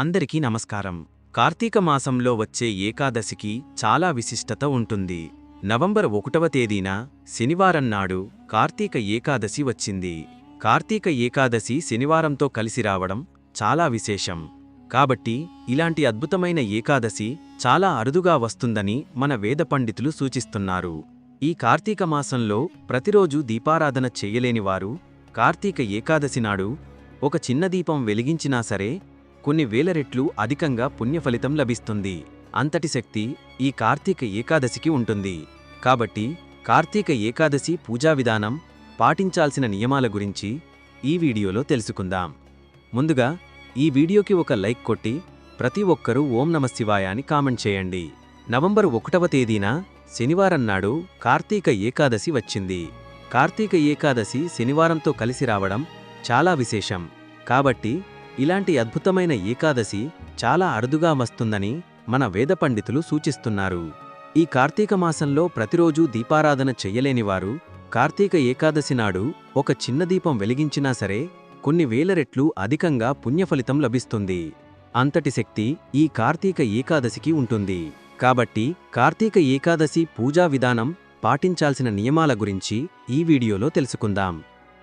అందరికీ నమస్కారం. కార్తీక మాసంలో వచ్చే ఏకాదశికి చాలా విశిష్టత ఉంటుంది. నవంబర్ ఒకటవ తేదీన శనివారం నాడు కార్తీక ఏకాదశి వచ్చింది. కార్తీక ఏకాదశి శనివారంతో కలిసి రావడం చాలా విశేషం. కాబట్టి ఇలాంటి అద్భుతమైన ఏకాదశి చాలా అరుదుగా వస్తుందని మన వేద పండితులు సూచిస్తున్నారు. ఈ కార్తీక మాసంలో ప్రతిరోజు దీపారాధన చెయ్యలేనివారు కార్తీక ఏకాదశి నాడు ఒక చిన్న దీపం వెలిగించినా సరే కొన్ని వేల రెట్లు అధికంగా పుణ్యఫలితం లభిస్తుంది. అంతటి శక్తి ఈ కార్తీక ఏకాదశికి ఉంటుంది. కాబట్టి కార్తీక ఏకాదశి పూజా విధానం పాటించాల్సిన నియమాల గురించి ఈ వీడియోలో తెలుసుకుందాం. ముందుగా ఈ వీడియోకి ఒక లైక్ కొట్టి ప్రతి ఒక్కరూ ఓం నమశివాయ అని కామెంట్ చేయండి. నవంబర్ ఒకటవ తేదీన శనివారం నాడు కార్తీక ఏకాదశి వచ్చింది. కార్తీక ఏకాదశి శనివారంతో కలిసి రావడం చాలా విశేషం. కాబట్టి ఇలాంటి అద్భుతమైన ఏకాదశి చాలా అరుదుగా వస్తుందని మన వేద పండితులు సూచిస్తున్నారు. ఈ కార్తీక మాసంలో ప్రతిరోజూ దీపారాధన చెయ్యలేనివారు కార్తీక ఏకాదశి నాడు ఒక చిన్న దీపం వెలిగించినా సరే కొన్ని వేల రెట్లు అధికంగా పుణ్యఫలితం లభిస్తుంది. అంతటి శక్తి ఈ కార్తీక ఏకాదశికి ఉంటుంది. కాబట్టి కార్తీక ఏకాదశి పూజా విధానం పాటించాల్సిన నియమాల గురించి ఈ వీడియోలో తెలుసుకుందాం.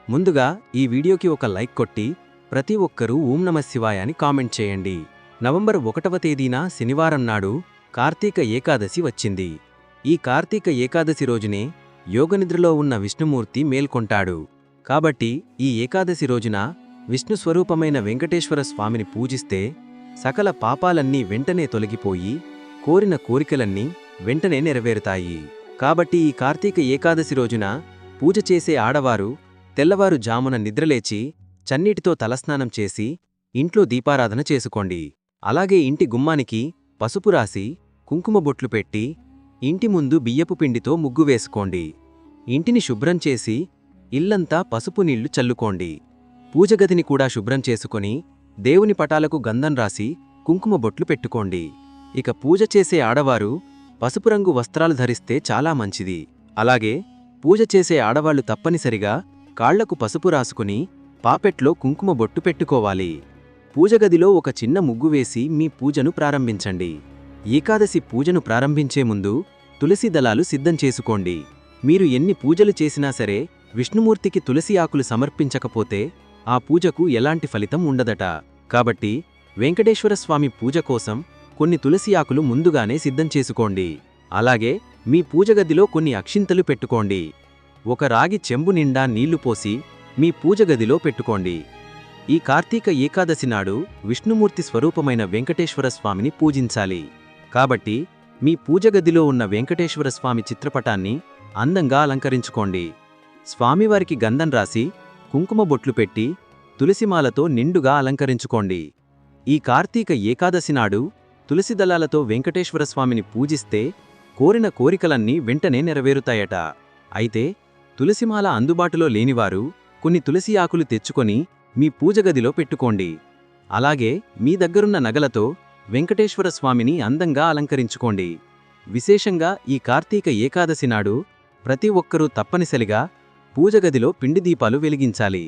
ముందుగా ఈ వీడియోకి ఒక లైక్ కొట్టి ప్రతి ఒక్కరూ ఓం నమ శివాయ అని కామెంట్ చేయండి. నవంబర్ ఒకటవ తేదీన శనివారం నాడు కార్తీక ఏకాదశి వచ్చింది. ఈ కార్తీక ఏకాదశి రోజునే యోగనిద్రలో ఉన్న విష్ణుమూర్తి మేల్కొంటాడు. కాబట్టి ఈ ఏకాదశి రోజున విష్ణు స్వరూపమైన వెంకటేశ్వర స్వామిని పూజిస్తే సకల పాపాలన్నీ వెంటనే తొలగిపోయి కోరిన కోరికలన్నీ వెంటనే నెరవేరుతాయి. కాబట్టి ఈ కార్తీక ఏకాదశి రోజున పూజ చేసే ఆడవారు తెల్లవారు జామున నిద్రలేచి చన్నీటితో తలస్నానం చేసి ఇంట్లో దీపారాధన చేసుకోండి. అలాగే ఇంటి గుమ్మానికి పసుపు రాసి కుంకుమ బొట్లు పెట్టి ఇంటి ముందు బియ్యపు పిండితో ముగ్గు వేసుకోండి. ఇంటిని శుభ్రం చేసి ఇల్లంతా పసుపు నీళ్ళు చల్లుకోండి. పూజగదిని కూడా శుభ్రం చేసుకుని దేవుని పటాలకు గంధం రాసి కుంకుమ బొట్లు పెట్టుకోండి. ఇక పూజ చేసే ఆడవారు పసుపు రంగు వస్త్రాలు ధరిస్తే చాలా మంచిది. అలాగే పూజ చేసే ఆడవాళ్ళు తప్పనిసరిగా కాళ్ళకు పసుపు రాసుకుని పాపెట్లో కుంకుమ బొట్టు పెట్టుకోవాలి. పూజగదిలో ఒక చిన్న ముగ్గు వేసి మీ పూజను ప్రారంభించండి. ఏకాదశి పూజను ప్రారంభించే ముందు తులసి దళాలు సిద్ధం చేసుకోండి. మీరు ఎన్ని పూజలు చేసినా సరే విష్ణుమూర్తికి తులసి ఆకులు సమర్పించకపోతే ఆ పూజకు ఎలాంటి ఫలితం ఉండదట. కాబట్టి వెంకటేశ్వర స్వామి పూజ కోసం కొన్ని తులసి ఆకులు ముందుగానే సిద్ధం చేసుకోండి. అలాగే మీ పూజగదిలో కొన్ని అక్షింతలు పెట్టుకోండి. ఒక రాగి చెంబు నిండా నీళ్ళు పోసి మీ పూజగదిలో పెట్టుకోండి. ఈ కార్తీక ఏకాదశి నాడు విష్ణుమూర్తి స్వరూపమైన వెంకటేశ్వర స్వామిని పూజించాలి. కాబట్టి మీ పూజగదిలో ఉన్న వెంకటేశ్వర స్వామి చిత్రపటాన్ని అందంగా అలంకరించుకోండి. స్వామివారికి గంధం రాసి కుంకుమ బొట్లు పెట్టి తులసిమాలతో నిండుగా అలంకరించుకోండి. ఈ కార్తీక ఏకాదశి నాడు తులసి దళాలతో వెంకటేశ్వర స్వామిని పూజిస్తే కోరిన కోరికలన్నీ వెంటనే నెరవేరుతాయట. అయితే తులసిమాల అందుబాటులో లేనివారు కొన్ని తులసి ఆకులు తెచ్చుకొని మీ పూజగదిలో పెట్టుకోండి. అలాగే మీ దగ్గరున్న నగలతో వెంకటేశ్వర స్వామిని అందంగా అలంకరించుకోండి. విశేషంగా ఈ కార్తీక ఏకాదశి నాడు ప్రతి ఒక్కరూ తప్పనిసరిగా పూజగదిలో పిండి దీపాలు వెలిగించాలి.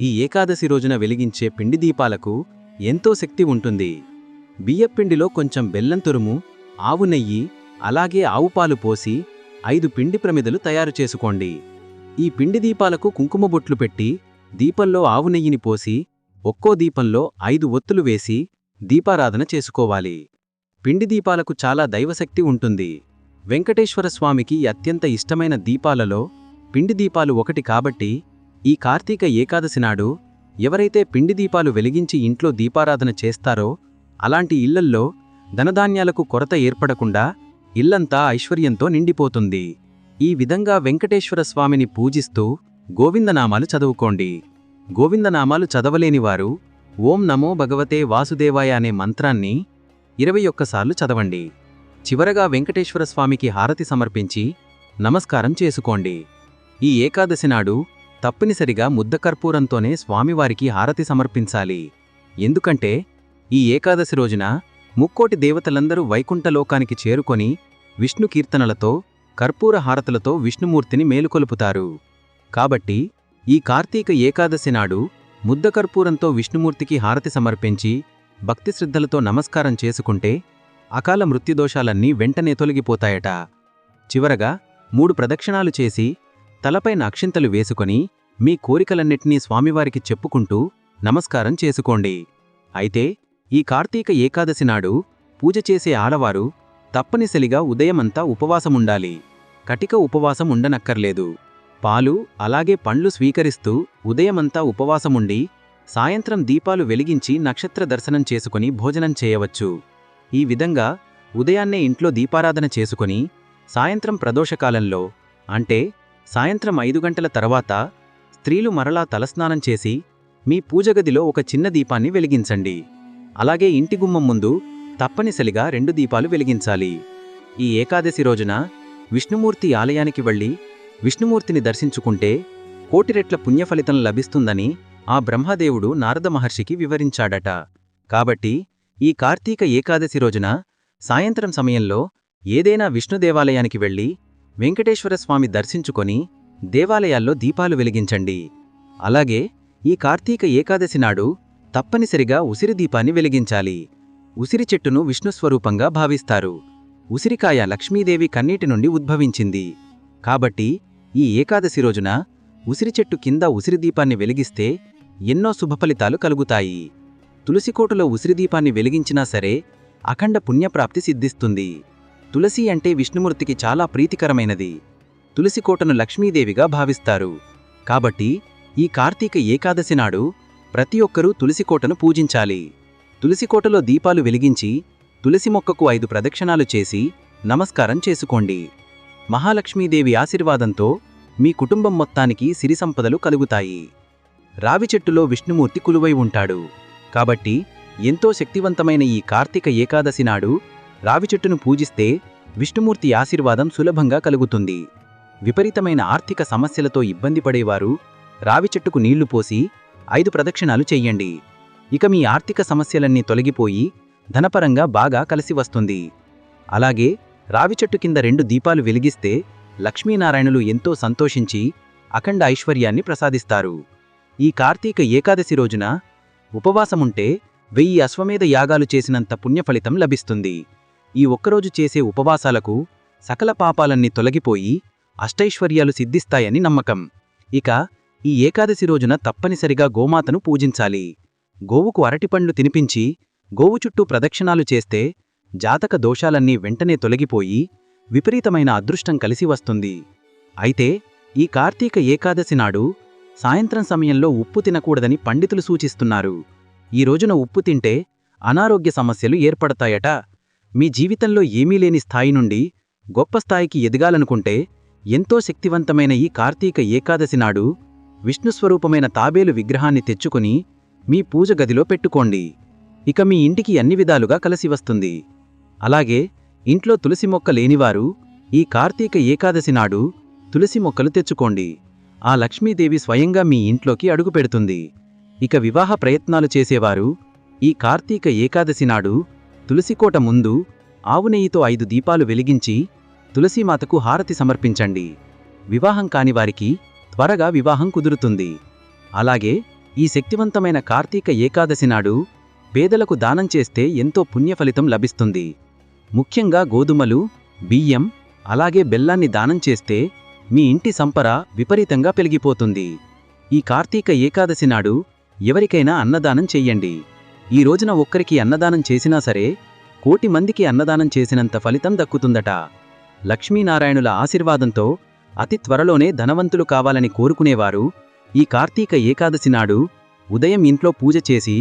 ఈ ఏకాదశి రోజున వెలిగించే పిండి దీపాలకు ఎంతో శక్తి ఉంటుంది. బియ్యపిండిలో కొంచెం బెల్లం తురుము ఆవు నెయ్యి అలాగే ఆవుపాలు పోసి ఐదు పిండి ప్రమిదలు తయారు చేసుకోండి. ఈ పిండి దీపాలకు కుంకుమ బొట్లు పెట్టి దీపంలో ఆవు నెయ్యిని పోసి ఒక్కో దీపంలో ఐదు ఒత్తులు వేసి దీపారాధన చేసుకోవాలి. పిండి దీపాలకు చాలా దైవశక్తి ఉంటుంది. వెంకటేశ్వర స్వామికి అత్యంత ఇష్టమైన దీపాలలో పిండి దీపాలు ఒకటి కాబట్టి ఈ కార్తీక ఏకాదశి నాడు ఎవరైతే పిండి దీపాలు వెలిగించి ఇంట్లో దీపారాధన చేస్తారో అలాంటి ఇళ్ళల్లో ధనధాన్యాలకు కొరత ఏర్పడకుండా ఇల్లంతా ఐశ్వర్యంతో నిండిపోతుంది. ఈ విధంగా వెంకటేశ్వర స్వామిని పూజిస్తూ గోవిందనామాలు చదువుకోండి. గోవిందనామాలు చదవలేనివారు ఓం నమో భగవతే వాసుదేవాయ అనే మంత్రాన్ని ఇరవై ఒక్కసార్లు చదవండి. చివరగా వెంకటేశ్వర స్వామికి హారతి సమర్పించి నమస్కారం చేసుకోండి. ఈ ఏకాదశి నాడు తప్పనిసరిగా ముద్దకర్పూరంతోనే స్వామివారికి హారతి సమర్పించాలి. ఎందుకంటే ఈ ఏకాదశి రోజున ముక్కోటి దేవతలందరూ వైకుంఠలోకానికి చేరుకొని విష్ణు కీర్తనలతో కర్పూర హారతులతో విష్ణుమూర్తిని మేలుకొలుపుతారు. కాబట్టి ఈ కార్తీక ఏకాదశి నాడు ముద్దకర్పూరంతో విష్ణుమూర్తికి హారతి సమర్పించి భక్తిశ్రద్ధలతో నమస్కారం చేసుకుంటే అకాల మృత్యుదోషాలన్నీ వెంటనే తొలగిపోతాయట. చివరగా మూడు ప్రదక్షిణాలు చేసి తలపైన అక్షింతలు వేసుకొని మీ కోరికలన్నిటినీ స్వామివారికి చెప్పుకుంటూ నమస్కారం చేసుకోండి. అయితే ఈ కార్తీక ఏకాదశి నాడు పూజ చేసే ఆడవారు తప్పనిసరిగా ఉదయమంతా ఉపవాసముండాలి. కటిక ఉపవాసం ఉండనక్కర్లేదు. పాలు అలాగే పండ్లు స్వీకరిస్తూ ఉదయమంతా ఉపవాసముండి సాయంత్రం దీపాలు వెలిగించి నక్షత్ర దర్శనం చేసుకుని భోజనం చేయవచ్చు. ఈ విధంగా ఉదయాన్నే ఇంట్లో దీపారాధన చేసుకుని సాయంత్రం ప్రదోషకాలంలో అంటే సాయంత్రం ఐదు గంటల తర్వాత స్త్రీలు మరలా తలస్నానం చేసి మీ పూజగదిలో ఒక చిన్న దీపాన్ని వెలిగించండి. అలాగే ఇంటి గుమ్మం ముందు తప్పనిసరిగా రెండు దీపాలు వెలిగించాలి. ఈ ఏకాదశి రోజున విష్ణుమూర్తి ఆలయానికి వెళ్ళి విష్ణుమూర్తిని దర్శించుకుంటే కోటిరెట్ల పుణ్యఫలితం లభిస్తుందని ఆ బ్రహ్మదేవుడు నారద మహర్షికి వివరించాడట. కాబట్టి ఈ కార్తీక ఏకాదశి రోజున సాయంత్రం సమయంలో ఏదైనా విష్ణు దేవాలయానికి వెళ్ళి వెంకటేశ్వర స్వామి దర్శించుకొని దేవాలయాల్లో దీపాలు వెలిగించండి. అలాగే ఈ కార్తీక ఏకాదశి నాడు తప్పనిసరిగా ఉసిరి దీపాన్ని వెలిగించాలి. ఉసిరి చెట్టును విష్ణుస్వరూపంగా భావిస్తారు. ఉసిరికాయ లక్ష్మీదేవి కన్నీటి నుండి ఉద్భవించింది. కాబట్టి ఈ ఏకాదశి రోజున ఉసిరి చెట్టు కింద ఉసిరి దీపాన్ని వెలిగిస్తే ఎన్నో శుభఫలితాలు కలుగుతాయి. తులసికోటలో ఉసిరి దీపాన్ని వెలిగించినా సరే అఖండ పుణ్యప్రాప్తి సిద్ధిస్తుంది. తులసి అంటే విష్ణుమూర్తికి చాలా ప్రీతికరమైనది. తులసికోటను లక్ష్మీదేవిగా భావిస్తారు. కాబట్టి ఈ కార్తీక ఏకాదశి నాడు ప్రతి ఒక్కరూ తులసికోటను పూజించాలి. తులసికోటలో దీపాలు వెలిగించి తులసి మొక్కకు ఐదు ప్రదక్షిణాలు చేసి నమస్కారం చేసుకోండి. మహాలక్ష్మీదేవి ఆశీర్వాదంతో మీ కుటుంబం మొత్తానికి సిరి సంపదలు కలుగుతాయి. రావి చెట్టులో విష్ణుమూర్తి కులువై ఉంటాడు. కాబట్టి ఎంతో శక్తివంతమైన ఈ కార్తీక ఏకాదశి నాడు రావి చెట్టును పూజిస్తే విష్ణుమూర్తి ఆశీర్వాదం సులభంగా కలుగుతుంది. విపరీతమైన ఆర్థిక సమస్యలతో ఇబ్బంది పడేవారు రావి చెట్టుకు నీళ్ళు పోసి ఐదు ప్రదక్షిణాలు చెయ్యండి ఇక మీ ఆర్థిక సమస్యలన్నీ తొలగిపోయి ధనపరంగా బాగా కలిసి వస్తుంది. అలాగే రావి చెట్టు కింద రెండు దీపాలు వెలిగిస్తే లక్ష్మీనారాయణులు ఎంతో సంతోషించి అఖండ ఐశ్వర్యాన్ని ప్రసాదిస్తారు. ఈ కార్తీక ఏకాదశి రోజున ఉపవాసముంటే వెయ్యి అశ్వమేధ యాగాలు చేసినంత పుణ్యఫలితం లభిస్తుంది. ఈ ఒక్కరోజు చేసే ఉపవాసాలకు సకల పాపాలన్నీ తొలగిపోయి అష్టైశ్వర్యాలు సిద్ధిస్తాయని నమ్మకం. ఇక ఈ ఏకాదశి రోజున తప్పనిసరిగా గోమాతను పూజించాలి. గోవుకు అరటిపండ్లు తినిపించి గోవు చుట్టూ ప్రదక్షిణాలు చేస్తే జాతక దోషాలన్నీ వెంటనే తొలగిపోయి విపరీతమైన అదృష్టం కలిసి వస్తుంది. అయితే ఈ కార్తీక ఏకాదశి నాడు సాయంత్రం సమయంలో ఉప్పు తినకూడదని పండితులు సూచిస్తున్నారు. ఈ రోజున ఉప్పు తింటే అనారోగ్య సమస్యలు ఏర్పడతాయట. మీ జీవితంలో ఏమీ లేని స్థాయి నుండి గొప్ప స్థాయికి ఎదగాలనుకుంటే ఎంతో శక్తివంతమైన ఈ కార్తీక ఏకాదశి నాడు విష్ణుస్వరూపమైన తాబేలు విగ్రహాన్ని తెచ్చుకుని మీ పూజ గదిలో పెట్టుకోండి. ఇక మీ ఇంటికి అన్ని విధాలుగా కలిసి వస్తుంది. అలాగే ఇంట్లో తులసి మొక్క లేనివారు ఈ కార్తీక ఏకాదశి నాడు తులసి మొక్కలు తెచ్చుకోండి. ఆ లక్ష్మీదేవి స్వయంగా మీ ఇంట్లోకి అడుగుపెడుతుంది ఇక వివాహ ప్రయత్నాలు చేసేవారు ఈ కార్తీక ఏకాదశి నాడు తులసికోట ముందు ఆవు నెయ్యితో ఐదు దీపాలు వెలిగించి తులసీమాతకు హారతి సమర్పించండి. వివాహం కాని వారికి త్వరగా వివాహం కుదురుతుంది. అలాగే ఈ శక్తివంతమైన కార్తీక ఏకాదశి నాడు పేదలకు దానం చేస్తే ఎంతో పుణ్యఫలితం లభిస్తుంది. ముఖ్యంగా గోధుమలు బియ్యం అలాగే బెల్లాన్ని దానం చేస్తే మీ ఇంటి సంపర విపరీతంగా పెరిగిపోతుంది. ఈ కార్తీక ఏకాదశి నాడు ఎవరికైనా అన్నదానం చెయ్యండి ఈ రోజున ఒక్కరికి అన్నదానం చేసినా సరే కోటి మందికి అన్నదానం చేసినంత ఫలితం దక్కుతుందట. లక్ష్మీనారాయణుల ఆశీర్వాదంతో అతి త్వరలోనే ధనవంతులు కావాలని కోరుకునేవారు ఈ కార్తీక ఏకాదశి నాడు ఉదయం ఇంట్లో పూజ చేసి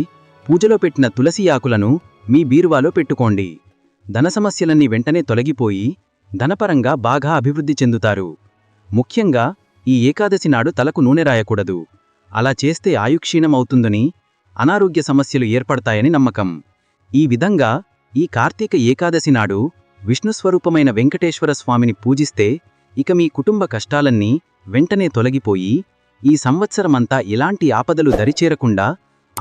పూజలో పెట్టిన తులసి ఆకులను మీ బీరువాలో పెట్టుకోండి. ధన సమస్యలన్నీ వెంటనే తొలగిపోయి ధనపరంగా బాగా అభివృద్ధి చెందుతారు. ముఖ్యంగా ఈ ఏకాదశి నాడు తలకు నూనె రాయకూడదు. అలా చేస్తే ఆయుక్షీణమవుతుందని అనారోగ్య సమస్యలు ఏర్పడతాయని నమ్మకం. ఈ విధంగా ఈ కార్తీక ఏకాదశి నాడు విష్ణుస్వరూపమైన వెంకటేశ్వర స్వామిని పూజిస్తే ఇక మీ కుటుంబ కష్టాలన్నీ వెంటనే తొలగిపోయి ఈ సంవత్సరమంతా ఎలాంటి ఆపదలు దరిచేరకుండా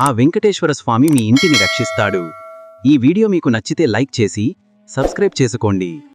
ఆ వెంకటేశ్వర స్వామి మీ ఇంటిని రక్షిస్తాడు. ఈ వీడియో మీకు నచ్చితే లైక్ చేసి సబ్స్క్రైబ్ చేసుకోండి.